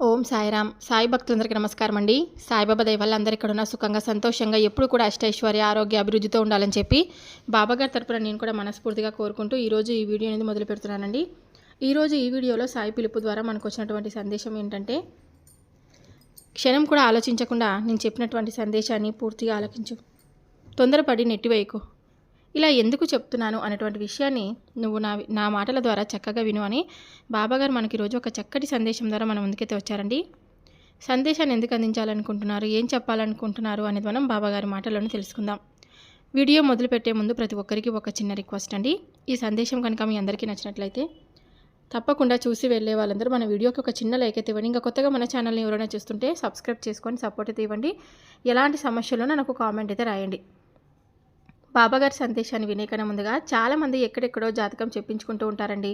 ఓం సాయిరామ్. సాయి భక్తులందరికీ నమస్కారం అండి. సాయిబాబా దయ వల్ల అందరు ఇక్కడ ఉన్న సుఖంగా సంతోషంగా ఎప్పుడు కూడా అష్టైశ్వర్య ఆరోగ్య అభివృద్ధితో ఉండాలని చెప్పి బాబాగారి తరపున నేను కూడా మనస్ఫూర్తిగా కోరుకుంటూ ఈరోజు ఈ వీడియో అనేది మొదలు పెడుతున్నానండి. ఈరోజు ఈ వీడియోలో సాయి పిలుపు ద్వారా మనకు వచ్చినటువంటి సందేశం ఏంటంటే క్షణం కూడా ఆలోచించకుండా నేను చెప్పినటువంటి సందేశాన్ని పూర్తిగా ఆలోచించు తొందరపడి నెట్టివేయకు. ఇలా ఎందుకు చెప్తున్నాను అనేటువంటి విషయాన్ని నువ్వు నా నా మాటల ద్వారా చక్కగా విను అని బాబాగారు మనకి రోజు ఒక చక్కటి సందేశం ద్వారా మన ముందుకైతే వచ్చారండి. సందేశాన్ని ఎందుకు అందించాలనుకుంటున్నారు? ఏం చెప్పాలనుకుంటున్నారు? అనేది మనం బాబాగారి మాటలను తెలుసుకుందాం. వీడియో మొదలుపెట్టే ముందు ప్రతి ఒక్కరికి ఒక చిన్న రిక్వెస్ట్ అండి. ఈ సందేశం కనుక మీ అందరికీ నచ్చినట్లయితే తప్పకుండా చూసి వెళ్ళే వాళ్ళందరూ మన వీడియోకి ఒక చిన్న లైక్ అయితే ఇవ్వండి. ఇంకా కొత్తగా మన ఛానల్ని ఎవరైనా చూస్తుంటే సబ్స్క్రైబ్ చేసుకొని సపోర్ట్ అయితే ఇవ్వండి. ఎలాంటి సమస్యలు నాకు కామెంట్ అయితే రాయండి. బాబాగారి సందేశాన్ని వినేకన్నా ముందుగా చాలామంది ఎక్కడెక్కడో జాతకం చెప్పించుకుంటూ ఉంటారండి.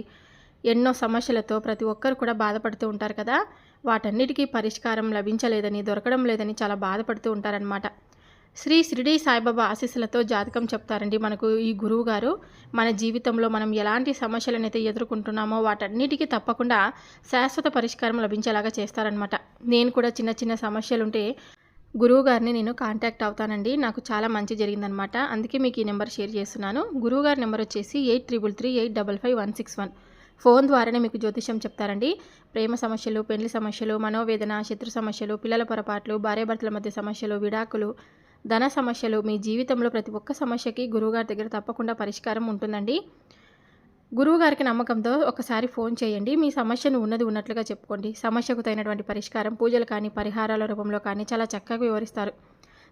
ఎన్నో సమస్యలతో ప్రతి ఒక్కరు కూడా బాధపడుతూ ఉంటారు కదా. వాటన్నిటికీ పరిష్కారం లభించలేదని దొరకడం లేదని చాలా బాధపడుతూ ఉంటారనమాట శ్రీ షిరిడి సాయిబాబా ఆశీస్సులతో జాతకం చెప్తారండి మనకు ఈ గురువు గారు. మన జీవితంలో మనం ఎలాంటి సమస్యలను అయితే ఎదుర్కొంటున్నామో వాటన్నిటికీ తప్పకుండా శాశ్వత పరిష్కారం లభించేలాగా చేస్తారనమాట నేను కూడా చిన్న చిన్న సమస్యలుంటే గురువు గారిని నేను కాంటాక్ట్ అవుతానండి. నాకు చాలా మంచి జరిగిందనమాట. అందుకే మీకు ఈ నెంబర్ షేర్ చేస్తున్నాను. గురువు గారి నెంబర్ వచ్చేసి eight triple three eight double five one six one. Phone ద్వారానే మీకు జ్యోతిష్యం చెప్తారండి. ప్రేమ సమస్యలు పెళ్ళి సమస్యలు మనోవేదన శత్రు సమస్యలు పిల్లల పొరపాట్లు భార్యాభర్తల మధ్య సమస్యలు విడాకులు ధన సమస్యలు మీ జీవితంలో ప్రతి ఒక్క సమస్యకి గురువుగారి దగ్గర తప్పకుండా పరిష్కారం ఉంటుందండి. గురువుగారికి నమ్మకంతో ఒకసారి ఫోన్ చేయండి. మీ సమస్యను ఉన్నది ఉన్నట్లుగా చెప్పుకోండి. సమస్యకు తగినటువంటి పరిష్కారం పూజలు కానీ పరిహారాల రూపంలో కానీ చాలా చక్కగా వివరిస్తారు.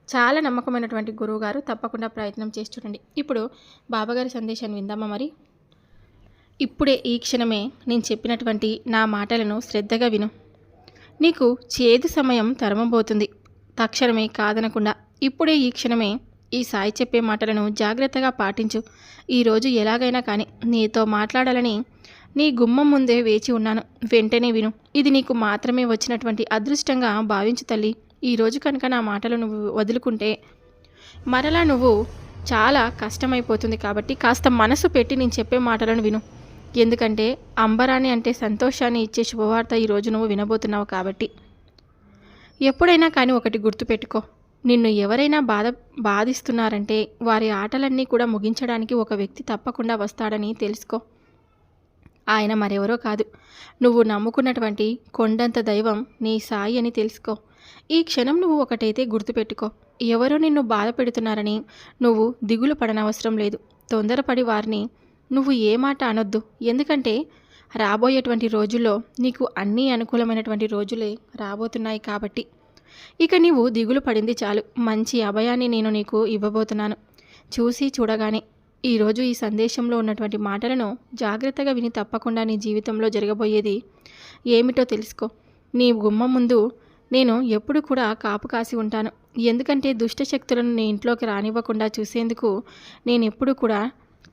చాలా నమ్మకమైనటువంటి గురువుగారు తప్పకుండా ప్రయత్నం చేసి చూడండి. ఇప్పుడు బాబాగారి సందేశాన్ని విందామా మరి? ఇప్పుడే ఈ క్షణమే నేను చెప్పినటువంటి నా మాటలను శ్రద్ధగా విను. నీకు చేదు సమయం తరమబోతుంది. తక్షణమే కాదనకుండా ఇప్పుడే ఈ క్షణమే ఈ సాయి చెప్పే మాటలను జాగ్రత్తగా పాటించు. ఈరోజు ఎలాగైనా కానీ నీతో మాట్లాడాలని నీ గుమ్మం ముందే వేచి ఉన్నాను. వెంటనే విను ఇది నీకు మాత్రమే వచ్చినటువంటి అదృష్టంగా భావించు తల్లి. ఈరోజు కనుక నా మాటలు నువ్వు వదులుకుంటే మరలా నువ్వు చాలా కష్టమైపోతుంది కాబట్టి కాస్త మనసు పెట్టి నేను చెప్పే మాటలను విను. ఎందుకంటే అంబరాని అంటే సంతోషాన్ని ఇచ్చే శుభవార్త ఈరోజు నువ్వు వినబోతున్నావు కాబట్టి. ఎప్పుడైనా కానీ ఒకటి గుర్తుపెట్టుకో. నిన్ను ఎవరైనా బాధ బాధిస్తున్నారంటే వారి ఆటలన్నీ కూడా ముగించడానికి ఒక వ్యక్తి తప్పకుండా వస్తాడని తెలుసుకో. ఆయన మరెవరో కాదు. నువ్వు నమ్ముకున్నటువంటి కొండంత దైవం నీ సాయి అని తెలుసుకో. ఈ క్షణం నువ్వు ఒకటైతే గుర్తుపెట్టుకో. ఎవరో నిన్ను బాధ పెడుతున్నారని నువ్వు దిగులు పడనవసరం లేదు. తొందరపడి వారిని నువ్వు ఏ మాట అనొద్దు. ఎందుకంటే రాబోయేటువంటి రోజుల్లో నీకు అన్నీ అనుకూలమైనటువంటి రోజులే రాబోతున్నాయి కాబట్టి. ఇక నీవు దిగులు పడింది చాలు. మంచి అభయాన్ని నేను నీకు ఇవ్వబోతున్నాను. చూసి చూడగానే ఈరోజు ఈ సందేశంలో ఉన్నటువంటి మాటలను జాగ్రత్తగా విని తప్పకుండా నీ జీవితంలో జరగబోయేది ఏమిటో తెలుసుకో. నీ గుమ్మం ముందు నేను ఎప్పుడు కూడా కాపు కాసి ఉంటాను. ఎందుకంటే దుష్ట శక్తులను నీ ఇంట్లోకి రానివ్వకుండా చూసేందుకు నేను ఎప్పుడు కూడా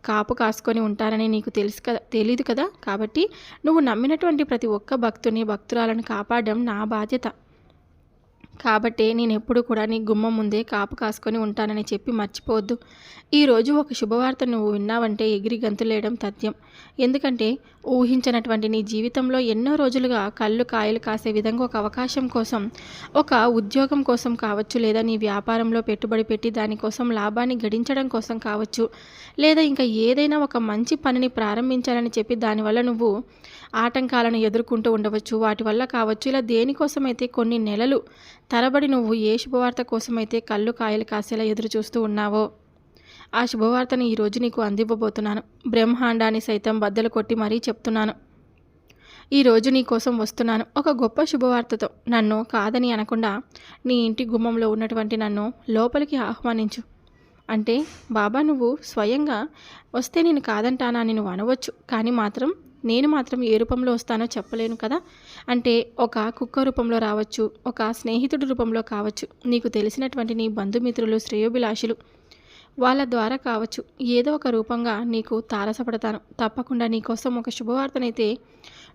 కాపు కాసుకొని ఉంటానని నీకు తెలుసు కదా తెలీదు కదా. కాబట్టి నువ్వు నమ్మినటువంటి ప్రతి ఒక్క భక్తుని భక్తురాలను కాపాడడం నా బాధ్యత. కాబట్టే నేను ఎప్పుడు కూడా నీ గుమ్మం ముందే కాపు కాసుకొని ఉంటానని చెప్పి మర్చిపోవద్దు. ఈరోజు ఒక శుభవార్త నువ్వు విన్నావంటే ఎగిరి గంతులేయడం తథ్యం. ఎందుకంటే ఊహించినటువంటి నీ జీవితంలో ఎన్నో రోజులుగా కళ్ళు కాయలు కాసే విధంగా ఒక అవకాశం కోసం ఒక ఉద్యోగం కోసం కావచ్చు లేదా నీ వ్యాపారంలో పెట్టుబడి పెట్టి దానికోసం లాభాన్ని గడించడం కోసం కావచ్చు లేదా ఇంకా ఏదైనా ఒక మంచి పనిని ప్రారంభించాలని చెప్పి దానివల్ల నువ్వు ఆటంకాలను ఎదుర్కొంటూ ఉండవచ్చు. వాటి వల్ల కావచ్చు. ఇలా దేనికోసమైతే కొన్ని నెలలు తరబడి నువ్వు ఏ శుభవార్త కోసమైతే కళ్ళు కాయలు కాసేలా ఎదురు చూస్తూ ఉన్నావో ఆ శుభవార్తను ఈరోజు నీకు అందివ్వబోతున్నాను. బ్రహ్మాండాన్ని సైతం బద్దలు కొట్టి మరీ చెప్తున్నాను. ఈరోజు నీ కోసం వస్తున్నాను. ఒక గొప్ప శుభవార్తతో. నన్ను కాదని అనకుండా నీ ఇంటి గుమ్మంలో ఉన్నటువంటి నన్ను లోపలికి ఆహ్వానించు. అంటే బాబా నువ్వు స్వయంగా వస్తే నేను కాదంటానా అని నువ్వు అనవచ్చు. కానీ మాత్రం నేను మాత్రం ఏ రూపంలో వస్తానో చెప్పలేను కదా? అంటే ఒక కుక్క రూపంలో రావచ్చు. ఒక స్నేహితుడి రూపంలో కావచ్చు. నీకు తెలిసినటువంటి నీ బంధుమిత్రులు శ్రేయోభిలాషులు వాళ్ళ ద్వారా కావచ్చు. ఏదో ఒక రూపంగా నీకు తారసపడతాను. తప్పకుండా నీకోసం ఒక శుభవార్తనైతే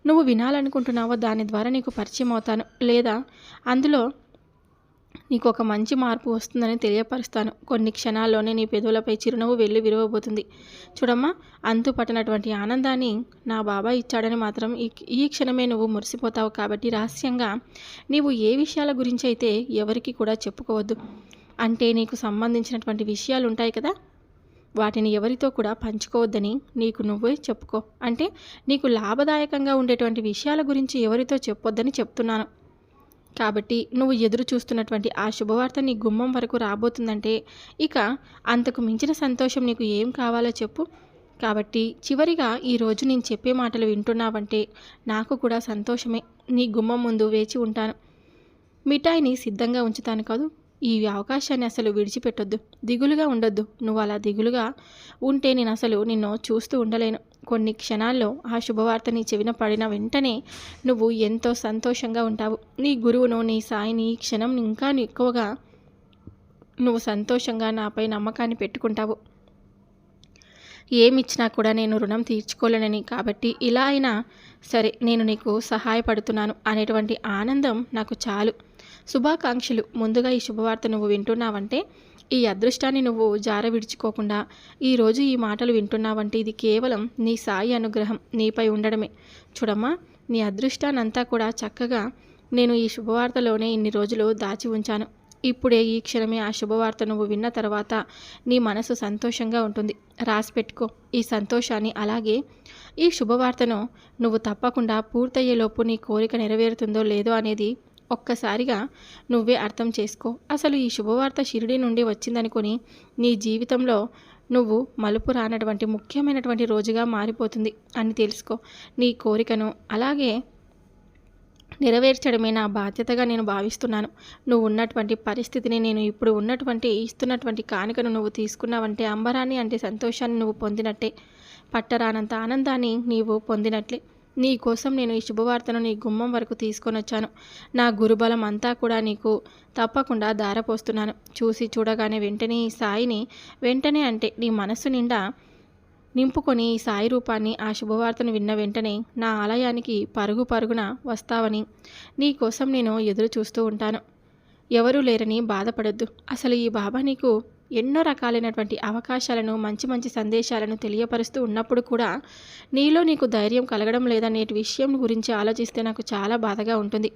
నువ్వు వినాలనుకుంటున్నావో దాని ద్వారా నీకు పరిచయం అవుతాను. లేదా అందులో నీకు ఒక మంచి మార్పు వస్తుందని తెలియపరుస్తాను. కొన్ని క్షణాల్లోనే నీ పెదవులపై చిరునవ్వు వెళ్ళి విరవబోతుంది. చూడమ్మా అంతు పట్టనటువంటి ఆనందాన్ని నా బాబా ఇచ్చాడని మాత్రం ఈ ఈ క్షణమే నువ్వు మురిసిపోతావు కాబట్టి రహస్యంగా నీవు ఏ విషయాల గురించి అయితే ఎవరికి కూడా చెప్పుకోవద్దు. అంటే నీకు సంబంధించినటువంటి విషయాలు ఉంటాయి కదా? వాటిని ఎవరితో కూడా పంచుకోవద్దని నీకు నువ్వే చెప్పుకో. అంటే నీకు లాభదాయకంగా ఉండేటువంటి విషయాల గురించి ఎవరితో చెప్పొద్దని చెప్తున్నాను. కాబట్టి నువ్వు ఎదురు చూస్తున్నటువంటి ఆ శుభవార్త నీ గుమ్మం వరకు రాబోతుందంటే ఇక అంతకు మించిన సంతోషం నీకు ఏం కావాలో చెప్పు. కాబట్టి చివరిగా ఈరోజు నేను చెప్పే మాటలు వింటున్నావంటే నాకు కూడా సంతోషమే. నీ గుమ్మం ముందు వేచి ఉంటాను. మిఠాయిని సిద్ధంగా ఉంచుతాను కాదు ఈ అవకాశాన్ని అసలు విడిచిపెట్టొద్దు. దిగులుగా ఉండొద్దు. నువ్వు అలా దిగులుగా ఉంటే నేను అసలు నిన్ను చూస్తూ ఉండలేను. కొన్ని క్షణాల్లో ఆ శుభవార్తని చెవిన పడిన వెంటనే నువ్వు ఎంతో సంతోషంగా ఉంటావు. నీ గురువును నీ సాయిని ఈ క్షణం ఇంకా ఎక్కువగా నువ్వు సంతోషంగా నాపై నమ్మకాన్ని పెట్టుకుంటావు. ఏమిచ్చినా కూడా నేను రుణం తీర్చుకోలేనని. కాబట్టి ఇలా అయినా సరే నేను నీకు సహాయపడుతున్నాను అనేటువంటి ఆనందం నాకు చాలు. శుభాకాంక్షలు. ముందుగా ఈ శుభవార్త నువ్వు వింటున్నావంటే ఈ అదృష్టాన్ని నువ్వు జార విడుచుకోకుండా ఈరోజు ఈ మాటలు వింటున్నావంటే ఇది కేవలం నీ సాయి అనుగ్రహం నీపై ఉండడమే. చూడమ్మా నీ అదృష్టానంతా కూడా చక్కగా నేను ఈ శుభవార్తలోనే ఇన్ని రోజులు దాచి ఉంచాను. ఇప్పుడే ఈ క్షణమే ఆ శుభవార్త నువ్వు విన్న తర్వాత నీ మనసు సంతోషంగా ఉంటుంది. రాసి పెట్టుకో ఈ సంతోషాన్ని అలాగే ఈ శుభవార్తను నువ్వు తప్పకుండా పూర్తయ్యేలోపు నీ కోరిక నెరవేరుతుందో లేదో అనేది ఒక్కసారిగా నువ్వే అర్థం చేసుకో. అసలు ఈ శుభవార్త షిరిడి నుండి వచ్చిందనుకొని నీ జీవితంలో నువ్వు మలుపు రానటువంటి ముఖ్యమైనటువంటి రోజుగా మారిపోతుంది అని తెలుసుకో. నీ కోరికను అలాగే నెరవేర్చడమే నా బాధ్యతగా నేను భావిస్తున్నాను. నువ్వు ఉన్నటువంటి పరిస్థితిని నేను ఇప్పుడు ఉన్నటువంటి ఇస్తున్నటువంటి కానుకను నువ్వు తీసుకున్నావంటే అంబరాన్ని అంటే సంతోషాన్ని నువ్వు పొందినట్టే. పట్టరానంత ఆనందాన్ని నీవు పొందినట్లే. నీ కోసం నేను ఈ శుభవార్తను నీ గుమ్మం వరకు తీసుకొని వచ్చాను. నా గురుబలం అంతా కూడా నీకు తప్పకుండా దారపోస్తున్నాను చూసి చూడగానే వెంటనే ఈ సాయిని వెంటనే అంటే నీ మనస్సు నిండా నింపుకొని ఈ సాయి రూపాన్ని ఆ శుభవార్తను విన్న వెంటనే నా ఆలయానికి పరుగు పరుగున వస్తావని నీ కోసం నేను ఎదురు చూస్తూ ఉంటాను. ఎవరూ లేరని బాధపడొద్దు. అసలు ఈ బాబా నీకు ఎన్నో రకాలైనటువంటి అవకాశాలను మంచి మంచి సందేశాలను తెలియపరుస్తూ ఉన్నప్పుడు కూడా నీలో నీకు ధైర్యం కలగడం లేదనే విషయం గురించి ఆలోచిస్తే నాకు చాలా బాధగా ఉంటుంది.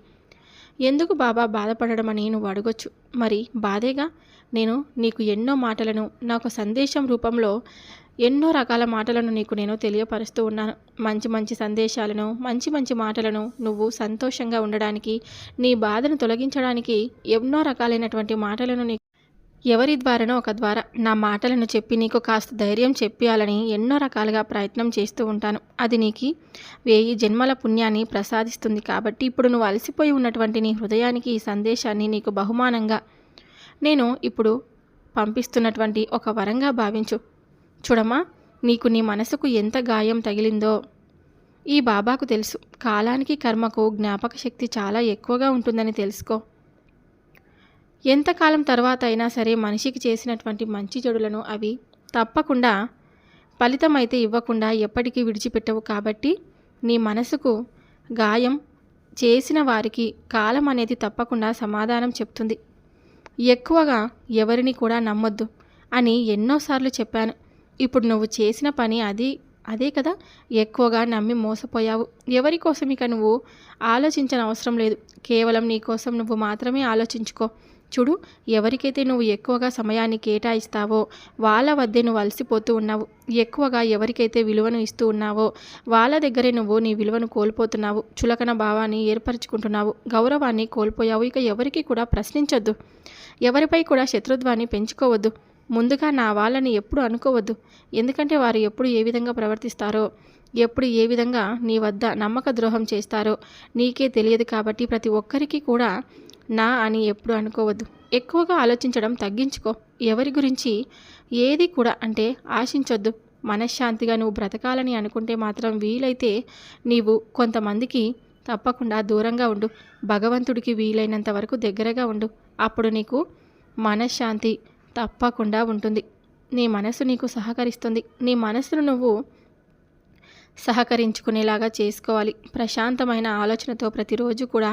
ఎందుకు బాబా బాధపడడం అని నువ్వు అడగొచ్చు? మరి బాధేగా? నేను నీకు ఎన్నో మాటలను నాకు సందేశం రూపంలో ఎన్నో రకాల మాటలను నీకు నేను తెలియపరుస్తూ ఉన్నాను. మంచి మంచి సందేశాలను మంచి మంచి మాటలను నువ్వు సంతోషంగా ఉండడానికి నీ బాధను తొలగించడానికి ఎన్నో రకాలైనటువంటి మాటలను నీ ఎవరి ద్వారానో ఒక ద్వారా నా మాటలను చెప్పి నీకు కాస్త ధైర్యం చెప్పాలని ఎన్నో రకాలుగా ప్రయత్నం చేస్తూ ఉంటాను. అది నీకు వేయి జన్మల పుణ్యాన్ని ప్రసాదిస్తుంది కాబట్టి ఇప్పుడు నువ్వు అలసిపోయి ఉన్నటువంటి నీ హృదయానికి ఈ సందేశాన్ని నీకు బహుమానంగా నేను ఇప్పుడు పంపిస్తున్నటువంటి ఒక వరంగా భావించు. చూడమ్మా నీకు నీ మనసుకు ఎంత గాయం తగిలిందో ఈ బాబాకు తెలుసు. కాలానికి కర్మకు జ్ఞాపక శక్తి చాలా ఎక్కువగా ఉంటుందని తెలుసుకో. ఎంతకాలం తర్వాత అయినా సరే మనిషికి చేసినటువంటి మంచి చెడులను అవి తప్పకుండా ఫలితం అయితే ఇవ్వకుండా ఎప్పటికీ విడిచిపెట్టవు కాబట్టి నీ మనసుకు గాయం చేసిన వారికి కాలం అనేది తప్పకుండా సమాధానం చెప్తుంది. ఎక్కువగా ఎవరిని కూడా నమ్మొద్దు అని ఎన్నోసార్లు చెప్పాను. ఇప్పుడు నువ్వు చేసిన పని అది అదే కదా? ఎక్కువగా నమ్మి మోసపోయావు. ఎవరి కోసం ఇక నువ్వు ఆలోచించని అవసరం లేదు. కేవలం నీ కోసం నువ్వు మాత్రమే ఆలోచించుకో. చూడు ఎవరికైతే నువ్వు ఎక్కువగా సమయాన్ని కేటాయిస్తావో వాళ్ళ వద్దే నువ్వు అలసిపోతూ ఉన్నావు. ఎక్కువగా ఎవరికైతే విలువను ఇస్తూ ఉన్నావో వాళ్ళ దగ్గరే నువ్వు నీ విలువను కోల్పోతున్నావు. చులకన భావాన్ని ఏర్పరచుకుంటున్నావు. గౌరవాన్ని కోల్పోయావు. ఇక ఎవరికి కూడా ప్రశ్నించొద్దు. ఎవరిపై కూడా శత్రుత్వాన్ని పెంచుకోవద్దు. ముందుగా నా వాళ్ళని ఎప్పుడు అనుకోవద్దు. ఎందుకంటే వారు ఎప్పుడు ఏ విధంగా ప్రవర్తిస్తారో ఎప్పుడు ఏ విధంగా నీ వద్ద నమ్మక ద్రోహం చేస్తారో నీకే తెలియదు కాబట్టి ప్రతి ఒక్కరికి కూడా నా అని ఎప్పుడు అనుకోవద్దు. ఎక్కువగా ఆలోచించడం తగ్గించుకో. ఎవరి గురించి ఏది కూడా అంటే ఆశించొద్దు. మనశ్శాంతిగా నువ్వు బ్రతకాలని అనుకుంటే మాత్రం వీలైతే నీవు కొంతమందికి తప్పకుండా దూరంగా ఉండు. భగవంతుడికి వీలైనంత వరకు దగ్గరగా ఉండు. అప్పుడు నీకు మనశ్శాంతి తప్పకుండా ఉంటుంది. నీ మనసు నీకు సహకరిస్తుంది. నీ మనసును నువ్వు సహకరించుకునేలాగా చేసుకోవాలి. ప్రశాంతమైన ఆలోచనతో ప్రతిరోజు కూడా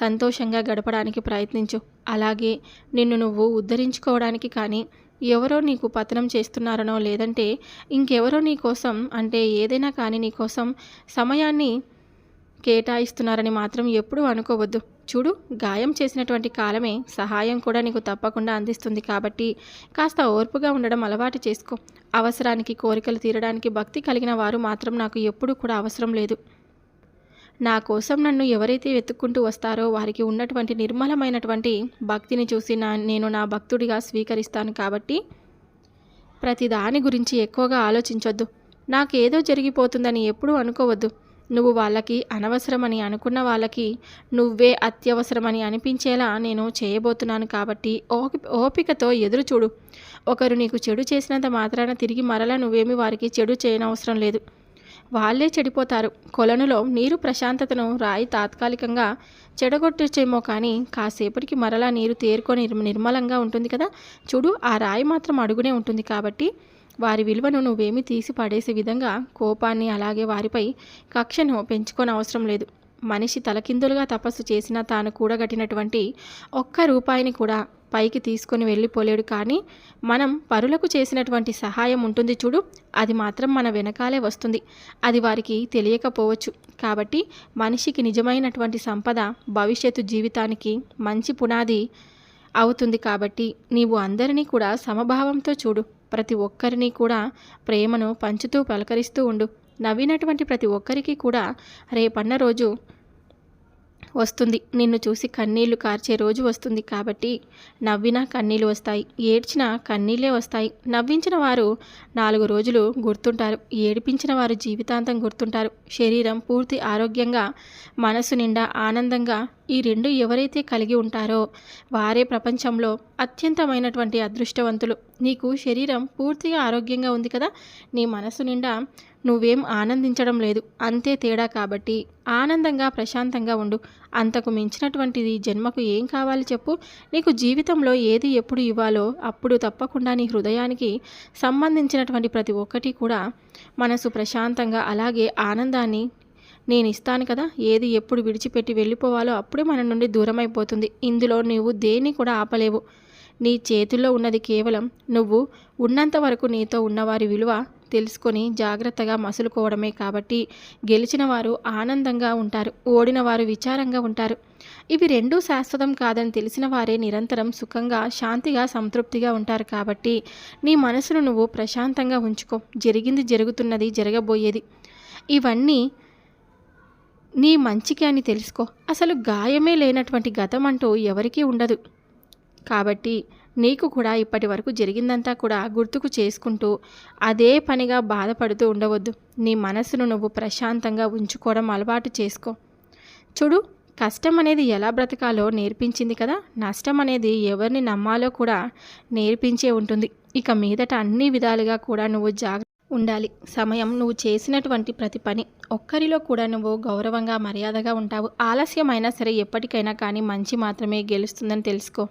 సంతోషంగా గడపడానికి ప్రయత్నించు. అలాగే నిన్ను నువ్వు ఉద్ధరించుకోవడానికి కానీ ఎవరో నీకు పతనం చేస్తున్నారనో లేదంటే ఇంకెవరో నీ కోసం అంటే ఏదైనా కానీ నీ కోసం సమయాన్ని కేటాయిస్తున్నారని మాత్రం ఎప్పుడూ అనుకోవద్దు. చూడు గాయం చేసినటువంటి కాలమే సహాయం కూడా నీకు తప్పకుండా అందిస్తుంది కాబట్టి కాస్త ఓర్పుగా ఉండడం అలవాటు చేసుకో. అవసరానికి కోరికలు తీరడానికి భక్తి కలిగిన వారు మాత్రం నాకు ఎప్పుడూ కూడా అవసరం లేదు. నా కోసం నన్ను ఎవరైతే వెతుక్కుంటూ వస్తారో వారికి ఉన్నటువంటి నిర్మలమైనటువంటి భక్తిని చూసి నా నేను నా భక్తుడిగా స్వీకరిస్తాను కాబట్టి ప్రతి దాని గురించి ఎక్కువగా ఆలోచించొద్దు. నాకేదో జరిగిపోతుందని ఎప్పుడూ అనుకోవద్దు. నువ్వు వాళ్ళకి అనవసరమని అనుకున్న వాళ్ళకి నువ్వే అత్యవసరమని అనిపించేలా నేను చేయబోతున్నాను కాబట్టి ఓపి ఓపికతో ఎదురు చూడు. ఒకరు నీకు చెడు చేసినంత మాత్రాన తిరిగి మరలా నువ్వేమి వారికి చెడు చేయనవసరం లేదు. వాళ్ళే చెడిపోతారు. కొలనులో నీరు ప్రశాంతతను రాయి తాత్కాలికంగా చెడగొట్టొచ్చేమో కానీ కాసేపటికి మరలా నీరు తేరుకొని నిర్మలంగా ఉంటుంది కదా? చూడు ఆ రాయి మాత్రం అడుగునే ఉంటుంది కాబట్టి వారి విలువను నువ్వేమీ తీసి పడేసే విధంగా కోపాన్ని అలాగే వారిపై కక్షను పెంచుకొని అవసరం లేదు. మనిషి తలకిందులుగా తపస్సు చేసినా తాను కూడగట్టినటువంటి ఒక్క రూపాయిని కూడా పైకి తీసుకొని వెళ్ళిపోలేడు కానీ మనం పరులకు చేసినటువంటి సహాయం ఉంటుంది చూడు అది మాత్రం మన వెనకాలే వస్తుంది. అది వారికి తెలియకపోవచ్చు. కాబట్టి మనిషికి నిజమైనటువంటి సంపద భవిష్యత్తు జీవితానికి మంచి పునాది అవుతుంది కాబట్టి నీవు అందరినీ కూడా సమభావంతో చూడు. ప్రతి ఒక్కరిని కూడా ప్రేమను పంచుతూ పలకరిస్తూ ఉండు. నవ్వినటువంటి ప్రతి ఒక్కరికి కూడా రేపన్న రోజు వస్తుంది. నిన్ను చూసి కన్నీళ్ళు కార్చే రోజు వస్తుంది కాబట్టి నవ్వినా కన్నీళ్ళు వస్తాయి. ఏడ్చినా కన్నీళ్ళే వస్తాయి. నవ్వించిన వారు నాలుగు రోజులు గుర్తుంటారు. ఏడిపించిన వారు జీవితాంతం గుర్తుంటారు. శరీరం పూర్తి ఆరోగ్యంగా మనసు నిండా ఆనందంగా ఈ రెండు ఎవరైతే కలిగి ఉంటారో వారే ప్రపంచంలో అత్యంతమైనటువంటి అదృష్టవంతులు. నీకు శరీరం పూర్తిగా ఆరోగ్యంగా ఉంది కదా? నీ మనసు నిండా నువ్వేం ఆనందించడం లేదు. అంతే తేడా కాబట్టి ఆనందంగా ప్రశాంతంగా ఉండు. అంతకు మించినటువంటిది జన్మకు ఏం కావాలి చెప్పు. నీకు జీవితంలో ఏది ఎప్పుడు ఇవ్వాలో అప్పుడు తప్పకుండా నీ హృదయానికి సంబంధించినటువంటి ప్రతి ఒక్కటి కూడా మనసు ప్రశాంతంగా అలాగే ఆనందాన్ని నేను ఇస్తాను కదా. ఏది ఎప్పుడు విడిచిపెట్టి వెళ్ళిపోవాలో అప్పుడే మన నుండి దూరం అయిపోతుంది ఇందులో నువ్వు దేన్ని కూడా ఆపలేవు. నీ చేతుల్లో ఉన్నది కేవలం నువ్వు. ఉన్నంత వరకు నీతో ఉన్నవారి విలువ తెలుసుకొని జాగ్రత్తగా మసులుకోవడమే కాబట్టి గెలిచిన వారు ఆనందంగా ఉంటారు. ఓడిన వారు విచారంగా ఉంటారు. ఇవి రెండూ శాశ్వతం కాదని తెలిసిన వారే నిరంతరం సుఖంగా శాంతిగా సంతృప్తిగా ఉంటారు కాబట్టి నీ మనసును నువ్వు ప్రశాంతంగా ఉంచుకో. జరిగింది జరుగుతున్నది జరగబోయేది. ఇవన్నీ నీ మంచికి అని తెలుసుకో. అసలు గాయమే లేనటువంటి గతం అంటూ ఎవరికీ ఉండదు. కాబట్టి నీకు కూడా ఇప్పటి వరకు జరిగిందంతా కూడా గుర్తుకు చేసుకుంటూ అదే పనిగా బాధపడుతూ ఉండవద్దు. నీ మనసును నువ్వు ప్రశాంతంగా ఉంచుకోవడం అలవాటు చేసుకో. చూడు కష్టం అనేది ఎలా బ్రతకాలో నేర్పించింది కదా? నష్టం అనేది ఎవరిని నమ్మాలో కూడా నేర్పించే ఉంటుంది. ఇక మీదట అన్ని విధాలుగా కూడా నువ్వు జాగ్రత్త ఉండాలి. సమయం నువ్వు చేసినటువంటి ప్రతి పని ఒక్కరిలో కూడా నువ్వు గౌరవంగా మర్యాదగా ఉంటావు. ఆలస్యమైనా సరే ఎప్పటికైనా కానీ మంచి మాత్రమే గెలుస్తుందని తెలుసుకో.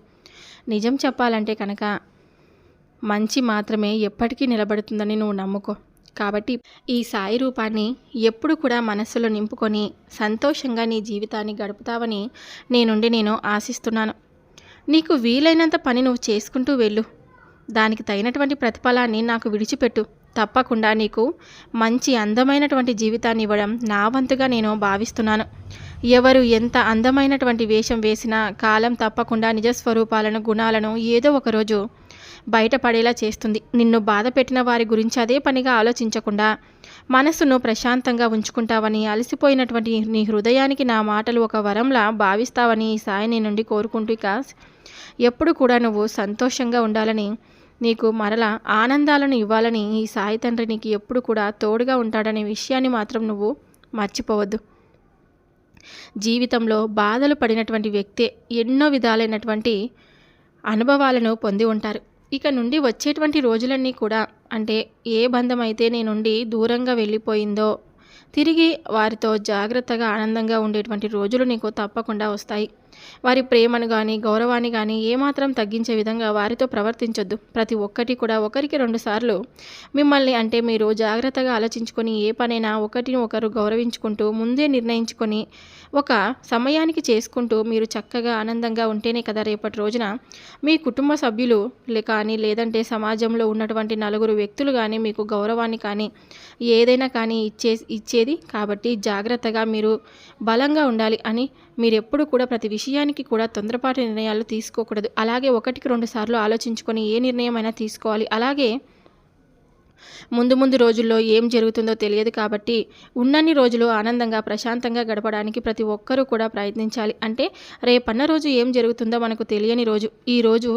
నిజం చెప్పాలంటే కనుక మంచి మాత్రమే ఎప్పటికీ నిలబడుతుందని నువ్వు నమ్ముకో. కాబట్టి ఈ సాయి రూపాన్ని ఎప్పుడు కూడా మనస్సులో నింపుకొని సంతోషంగా నీ జీవితాన్ని గడుపుతావని నేనుండి నేను ఆశిస్తున్నాను. నీకు వీలైనంత పని నువ్వు చేసుకుంటూ వెళ్ళు. దానికి తగినటువంటి ప్రతిఫలాన్ని నాకు విడిచిపెట్టు. తప్పకుండా నీకు మంచి అందమైనటువంటి జీవితాన్ని ఇవ్వడం నా వంతుగా నేను భావిస్తున్నాను. ఎవరు ఎంత అందమైనటువంటి వేషం వేసినా కాలం తప్పకుండా నిజస్వరూపాలను గుణాలను ఏదో ఒకరోజు బయటపడేలా చేస్తుంది. నిన్ను బాధ పెట్టిన వారి గురించి అదే పనిగా ఆలోచించకుండా మనసును ప్రశాంతంగా ఉంచుకుంటావని అలసిపోయినటువంటి నీ హృదయానికి నా మాటలు ఒక వరంలా భావిస్తావని ఈ సాయి నుండి కోరుకుంటూ ఇక ఎప్పుడు కూడా నువ్వు సంతోషంగా ఉండాలని నీకు మరల ఆనందాలను ఇవ్వాలని ఈ సాయి తండ్రి నీకు ఎప్పుడు కూడా తోడుగా ఉంటాడనే విషయాన్ని మాత్రం నువ్వు మర్చిపోవద్దు. జీవితంలో బాధలు పడినటువంటి వ్యక్తే ఎన్నో విధాలైనటువంటి అనుభవాలను పొంది ఉంటారు. ఇక నుండి వచ్చేటువంటి రోజులన్నీ కూడా అంటే ఏ బంధం అయితే నీ నుండి దూరంగా వెళ్ళిపోయిందో తిరిగి వారితో జాగ్రత్తగా ఆనందంగా ఉండేటువంటి రోజులు నీకు తప్పకుండా వస్తాయి. వారి ప్రేమను కానీ గౌరవాన్ని కానీ ఏమాత్రం తగ్గించే విధంగా వారితో ప్రవర్తించొద్దు. ప్రతి ఒక్కటి కూడా ఒకరికి రెండు సార్లు. మిమ్మల్ని అంటే మీరు జాగ్రత్తగా ఆలోచించుకొని ఏ పనైనా ఒకటిని ఒకరు గౌరవించుకుంటూ ముందే నిర్ణయించుకొని ఒక సమయానికి చేసుకుంటూ మీరు చక్కగా ఆనందంగా ఉంటేనే కదా రేపటి రోజున మీ కుటుంబ సభ్యులు లే కానీ లేదంటే సమాజంలో ఉన్నటువంటి నలుగురు వ్యక్తులు కానీ మీకు గౌరవాన్ని కానీ ఏదైనా కానీ ఇచ్చే ఇచ్చేది కాబట్టి జాగ్రత్తగా మీరు బలంగా ఉండాలి అని మీరెప్పుడు కూడా ప్రతి విషయానికి కూడా తొందరపాటు నిర్ణయాలు తీసుకోకూడదు. అలాగే ఒకటికి రెండు సార్లు ఆలోచించుకొని ఏ నిర్ణయమైనా తీసుకోవాలి. అలాగే ముందు ముందు రోజుల్లో ఏం జరుగుతుందో తెలియదు కాబట్టి ఉన్నన్ని రోజులు ఆనందంగా ప్రశాంతంగా గడపడానికి ప్రతి ఒక్కరూ కూడా ప్రయత్నించాలి. అంటే రేపన్న రోజు ఏం జరుగుతుందో మనకు తెలియని రోజు ఈ రోజు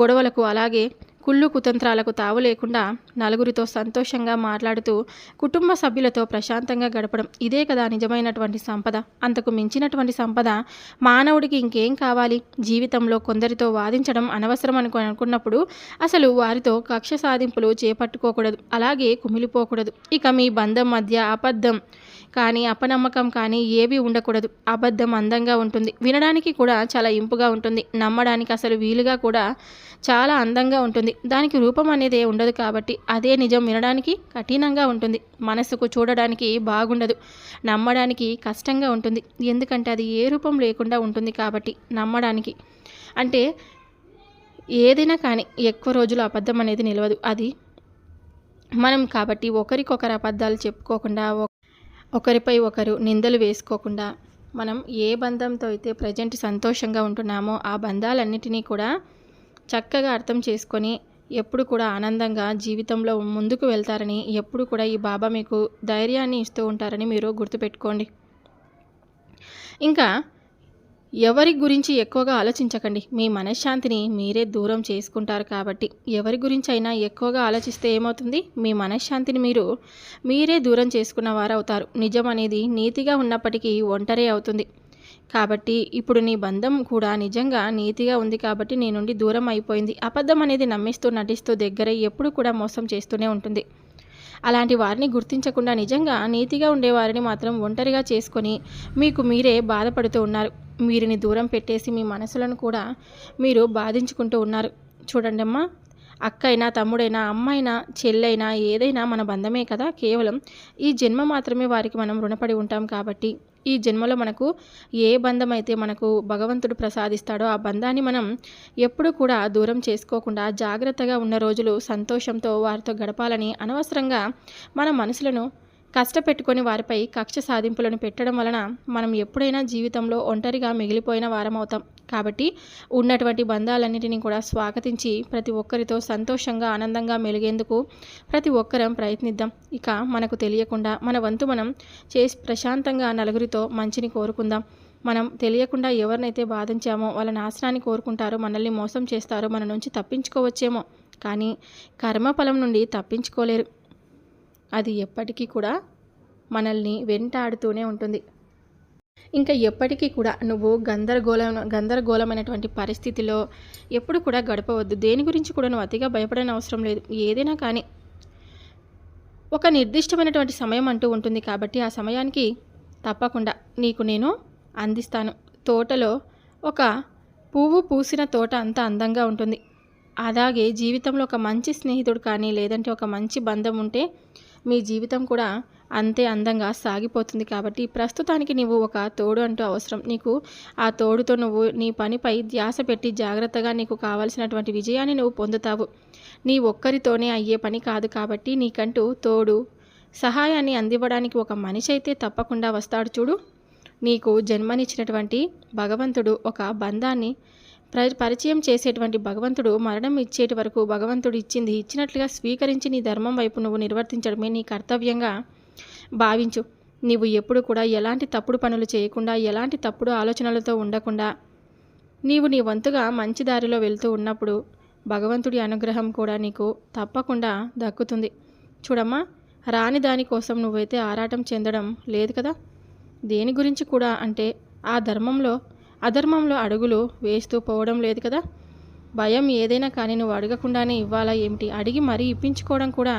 గొడవలకు అలాగే కుళ్ళు కుతంత్రాలకు తావు లేకుండా నలుగురితో సంతోషంగా మాట్లాడుతూ కుటుంబ సభ్యులతో ప్రశాంతంగా గడపడం ఇదే కదా నిజమైనటువంటి సంపద. అంతకు మించినటువంటి సంపద మానవుడికి ఇంకేం కావాలి? జీవితంలో కొందరితో వాదించడం అనవసరం అనుకు అనుకున్నప్పుడు అసలు వారితో కక్ష సాధింపులు చేపట్టుకోకూడదు. అలాగే కుమిలిపోకూడదు. ఇక మీ బంధం మధ్య అబద్ధం కానీ అపనమ్మకం కానీ ఏవి ఉండకూడదు. అబద్ధం అందంగా ఉంటుంది. వినడానికి కూడా చాలా ఇంపుగా ఉంటుంది. నమ్మడానికి అసలు వీలుగా కూడా చాలా అందంగా ఉంటుంది. దానికి రూపం అనేది ఉండదు కాబట్టి అదే నిజం వినడానికి కఠినంగా ఉంటుంది. మనసుకు చూడడానికి బాగుండదు. నమ్మడానికి కష్టంగా ఉంటుంది. ఎందుకంటే అది ఏ రూపం లేకుండా ఉంటుంది కాబట్టి నమ్మడానికి. అంటే ఏదైనా కానీ ఎక్కువ రోజులు అబద్ధం అనేది నిలవదు. అది మనం కాబట్టి ఒకరికొకరు అబద్ధాలు చెప్పుకోకుండా ఒకరిపై ఒకరు నిందలు వేసుకోకుండా మనం ఏ బంధంతో అయితే ప్రజెంట్ సంతోషంగా ఉంటున్నామో ఆ బంధాలన్నిటినీ కూడా చక్కగా అర్థం చేసుకొని ఎప్పుడు కూడా ఆనందంగా జీవితంలో ముందుకు వెళ్తారని ఎప్పుడు కూడా ఈ బాబా మీకు ధైర్యాన్ని ఇస్తూ ఉంటారని మీరు గుర్తుపెట్టుకోండి. ఇంకా ఎవరి గురించి ఎక్కువగా ఆలోచించకండి. మీ మనశ్శాంతిని మీరే దూరం చేసుకుంటారు కాబట్టి. ఎవరి గురించి అయినా ఎక్కువగా ఆలోచిస్తే ఏమవుతుంది? మీ మనశ్శాంతిని మీరు మీరే దూరం చేసుకున్న వారవుతారు. నిజం అనేది నీతిగా ఉన్నప్పటికీ ఒంటరే అవుతుంది. కాబట్టి ఇప్పుడు నీ బంధం కూడా నిజంగా నీతిగా ఉంది కాబట్టి నీ నుండి దూరం అయిపోయింది. అబద్ధం అనేది నమ్మిస్తూ నటిస్తూ దగ్గరై ఎప్పుడు కూడా మోసం చేస్తూనే ఉంటుంది. అలాంటి వారిని గుర్తించకుండా నిజంగా నీతిగా ఉండేవారిని మాత్రం ఒంటరిగా చేసుకొని మీకు మీరే బాధపడుతూ ఉన్నారు. వీరిని దూరం పెట్టేసి మీ మనసులను కూడా మీరు బాధించుకుంటూ ఉన్నారు. చూడండి అమ్మా అక్కైనా తమ్ముడైనా అమ్మైనా చెల్లైనా ఏదైనా మన బంధమే కదా. కేవలం ఈ జన్మ మాత్రమే వారికి మనం రుణపడి ఉంటాం కాబట్టి ఈ జన్మలో మనకు ఏ బంధం అయితే మనకు భగవంతుడు ప్రసాదిస్తాడో ఆ బంధాన్ని మనం ఎప్పుడు కూడా దూరం చేసుకోకుండా జాగ్రత్తగా ఉన్న రోజులు సంతోషంతో వారితో గడపాలని అనవసరంగా మన మనసులను కష్టపెట్టుకొని వారిపై కక్ష సాధింపులను పెట్టడం వలన మనం ఎప్పుడైనా జీవితంలో ఒంటరిగా మిగిలిపోయిన వారం అవుతాం కాబట్టి ఉన్నటువంటి బంధాలన్నిటినీ కూడా స్వాగతించి ప్రతి ఒక్కరితో సంతోషంగా ఆనందంగా మెలిగేందుకు ప్రతి ఒక్కరం ప్రయత్నిద్దాం. ఇక మనకు తెలియకుండా మన వంతు మనం చేసి ప్రశాంతంగా నలుగురితో మంచిని కోరుకుందాం. మనం తెలియకుండా ఎవరినైతే బాధించామో వాళ్ళ నాశనాన్ని కోరుకుంటారో మనల్ని మోసం చేస్తారో మన నుంచి తప్పించుకోవచ్చేమో. కానీ కర్మఫలం నుండి తప్పించుకోలేరు. అది ఎప్పటికీ కూడా మనల్ని వెంటాడుతూనే ఉంటుంది. ఇంకా ఎప్పటికీ కూడా నువ్వు గందరగోళం గందరగోళమైనటువంటి పరిస్థితిలో ఎప్పుడు కూడా గడపవద్దు. దేని గురించి కూడా నువ్వు అతిగా భయపడని అవసరం లేదు. ఏదైనా కానీ ఒక నిర్దిష్టమైనటువంటి సమయం అంటూ ఉంటుంది కాబట్టి ఆ సమయానికి తప్పకుండా నీకు నేను అందిస్తాను. తోటలో ఒక పువ్వు పూసిన తోట అంత అందంగా ఉంటుంది. అలాగే జీవితంలో ఒక మంచి స్నేహితుడు కానీ లేదంటే ఒక మంచి బంధం ఉంటే మీ జీవితం కూడా అంతే అందంగా సాగిపోతుంది కాబట్టి ప్రస్తుతానికి నువ్వు ఒక తోడు అంటూ అవసరం. నీకు ఆ తోడుతో నువ్వు నీ పనిపై ధ్యాస పెట్టి జాగ్రత్తగా నీకు కావాల్సినటువంటి విజయాన్ని నువ్వు పొందుతావు. నీ ఒక్కరితోనే అయ్యే పని కాదు కాబట్టి నీకంటూ తోడు సహాయాన్ని అందివ్వడానికి ఒక మనిషి అయితే తప్పకుండా వస్తాడు చూడు. నీకు జన్మనిచ్చినటువంటి భగవంతుడు ఒక బంధాన్ని పరిచయం చేసేటువంటి భగవంతుడు మరణం ఇచ్చేటి వరకు భగవంతుడు ఇచ్చింది ఇచ్చినట్లుగా స్వీకరించి నీ ధర్మం వైపు నువ్వు నిర్వర్తించడమే నీ కర్తవ్యంగా భావించు. నీవు ఎప్పుడు కూడా ఎలాంటి తప్పుడు పనులు చేయకుండా ఎలాంటి తప్పుడు ఆలోచనలతో ఉండకుండా నీవు నీ వంతుగా మంచి దారిలో వెళ్తూ ఉన్నప్పుడు భగవంతుడి అనుగ్రహం కూడా నీకు తప్పకుండా దక్కుతుంది. చూడమ్మా రాని దానికోసం నువ్వైతే ఆరాటం చెందడం లేదు కదా? దేని గురించి కూడా అంటే ఆ ధర్మంలో అధర్మంలో అడుగులు వేస్తూ పోవడం లేదు కదా? భయం ఏదైనా కానీ నువ్వు అడగకుండానే ఇవ్వాలా ఏమిటి? అడిగి మరీ ఇప్పించుకోవడం కూడా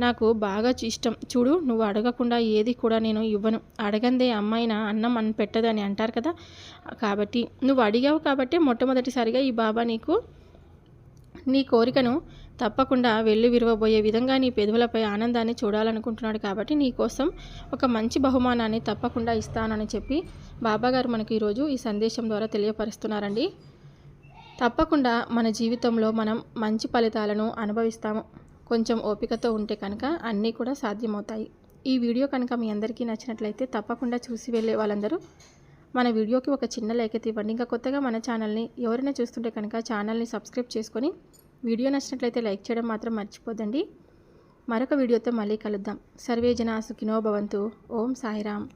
నాకు బాగా ఇష్టం. చూడు నువ్వు అడగకుండా ఏది కూడా నేను ఇవ్వను. అడగందే అమ్మాయిన అన్నం అని పెట్టదని అంటారు కదా? కాబట్టి నువ్వు అడిగావు కాబట్టి మొట్టమొదటిసారిగా ఈ బాబా నీకు నీ కోరికను తప్పకుండా వెళ్ళి విరవబోయే విధంగా నీ పెదవులపై ఆనందాన్ని చూడాలనుకుంటున్నాడు కాబట్టి నీ కోసం ఒక మంచి బహుమానాన్ని తప్పకుండా ఇస్తానని చెప్పి బాబాగారు మనకు ఈరోజు ఈ సందేశం ద్వారా తెలియపరుస్తున్నారండి. తప్పకుండా మన జీవితంలో మనం మంచి ఫలితాలను అనుభవిస్తాము. కొంచెం ఓపికతో ఉంటే కనుక అన్నీ కూడా సాధ్యమవుతాయి. ఈ వీడియో కనుక మీ అందరికీ నచ్చినట్లయితే తప్పకుండా చూసి వెళ్ళే వాళ్ళందరూ మన వీడియోకి ఒక చిన్న లైక్ అయితే ఇవ్వండి. ఇంకా కొత్తగా మన ఛానల్ని ఎవరైనా చూస్తుంటే కనుక ఛానల్ని సబ్స్క్రైబ్ చేసుకొని వీడియో నచ్చినట్లయితే లైక్ చేయడం మాత్రం మర్చిపోదండి మరొక వీడియోతో మళ్ళీ కలుద్దాం. సర్వేజన సుఖినో భవంతు. ఓం సాయిరామ్.